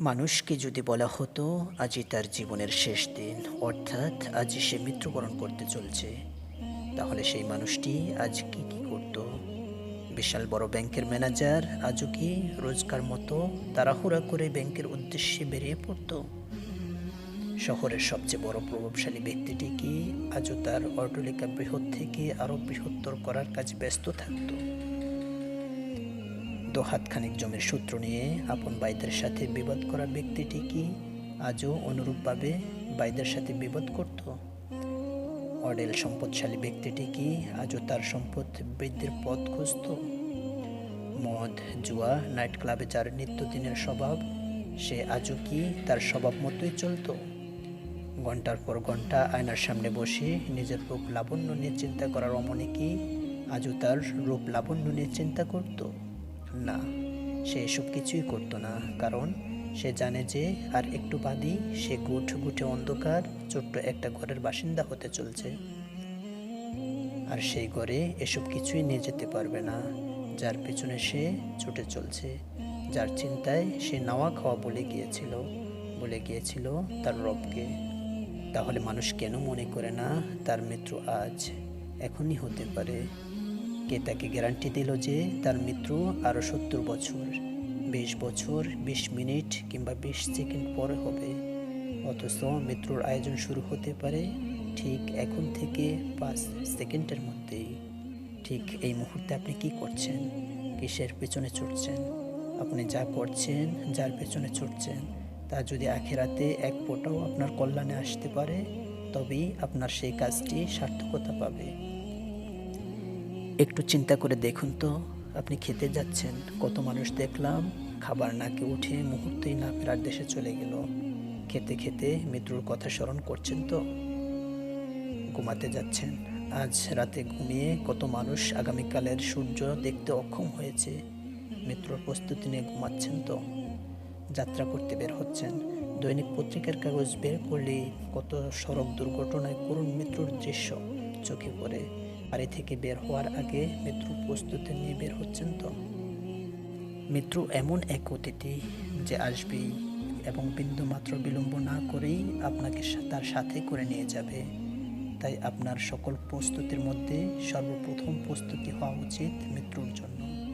মানুষকে যদি বলা হতো, আজই তার জীবনের শেষ দিন, অর্থাৎ আজই সে মৃত্যুবরণ করতে চলছে, তাহলে সেই মানুষটি আজ কি কি করত? বিশাল বড় ব্যাংকের ম্যানেজার আজও কি রোজকার মতো তাড়াহুড়া করে ব্যাংকের উদ্দেশ্যে বেরিয়ে পড়তো? শহরের সবচেয়ে বড় প্রভাবশালী ব্যক্তিটি কি আজও তার অটলিকা বৃহৎ থেকে আরও বৃহত্তর করার কাজ ব্যস্ত থাকতো? দো হাতখানিক জমির সূত্র নিয়ে আপন বাইদের সাথে বিবাদ করা ব্যক্তিটি কি আজও অনুরূপভাবে বাইদের সাথে বিবাদ করত? অডেল সম্পদশালী ব্যক্তিটি কি আজও তার সম্পদ বৃদ্ধির পথ খুঁজত? মদ, জুয়া নাইট ক্লাবে যার নিত্যদিনের স্বভাব, সে আজও কি তার স্বভাব মতোই চলতো? ঘণ্টার পর ঘণ্টা আয়নার সামনে বসে নিজের রূপ লাবণ্য নিয়ে চিন্তা করার অমনে কি আজও তার রূপ লাবণ্য নিয়ে চিন্তা করতো? না, সে এসব কিছুই করতো না, কারণ সে জানে যে আর একটু বাদই সে গুঠ গুঠে অন্ধকার, ছোট্ট একটা ঘরের বাসিন্দা হতে চলছে। আর সেই ঘরে এসব কিছুই নিয়ে যেতে পারবে না, যার পেছনে সে ছুটে চলছে। যার চিন্তায় সে নাওয়া খাওয়া বলে গিয়েছিল বলে গিয়েছিল তার রবকে। তাহলে মানুষ কেন মনে করে না তার মৃত্যু আজ এখনই হতে পারে? কে তাকে গ্যারান্টি দিল যে তার মৃত্যু আরও সত্তর বছর, বিশ বছর, বিশ মিনিট কিংবা বিশ সেকেন্ড পরে হবে। অথচ মৃত্যুর আয়োজন শুরু হতে পারে ঠিক এখন থেকে পাঁচ সেকেন্ডের মধ্যেই। ঠিক এই মুহূর্তে আপনি কি করছেন? কিসের পেছনে ছুটছেন? আপনি যা করছেন, যার পেছনে ছুটছেন, তা যদি আখেরাতে এক ফোটাও আপনার কল্যাণে আসতে পারে, তবেই আপনার সেই কাজটি সার্থকতা পাবে। একটু চিন্তা করে দেখুন তো, আপনি খেতে যাচ্ছেন, কত মানুষ দেখলাম, খাবার নাকে উঠে মুহূর্তেই না ফেরার দেশে চলে গেল। খেতে খেতে মৃত্যুর কথা স্মরণ করছেন তো? ঘুমাতে যাচ্ছেন। আজ রাতে ঘুমিয়ে কত মানুষ আগামীকালের সূর্য দেখতে অক্ষম হয়েছে। মৃত্যুর প্রস্তুতি নিয়ে ঘুমাচ্ছেন তো? যাত্রা করতে বের হচ্ছেন। দৈনিক পত্রিকার কাগজ বের করলেই কত সড়ক দুর্ঘটনায় করুণ মৃত্যুর দৃশ্য চোখে পড়ে। বাড়ি থেকে বের হওয়ার আগে মৃত্যুর প্রস্তুতি নিয়ে বের হচ্ছেন তো। মৃত্যু এমন এক অতিথি যে আসবেই এবং বিন্দুমাত্র বিলম্ব না করেই আপনাকে তার সাথে করে নিয়ে যাবে। তাই আপনার সকল প্রস্তুতির মধ্যে সর্বপ্রথম প্রস্তুতি হওয়া উচিত মৃত্যুর জন্য।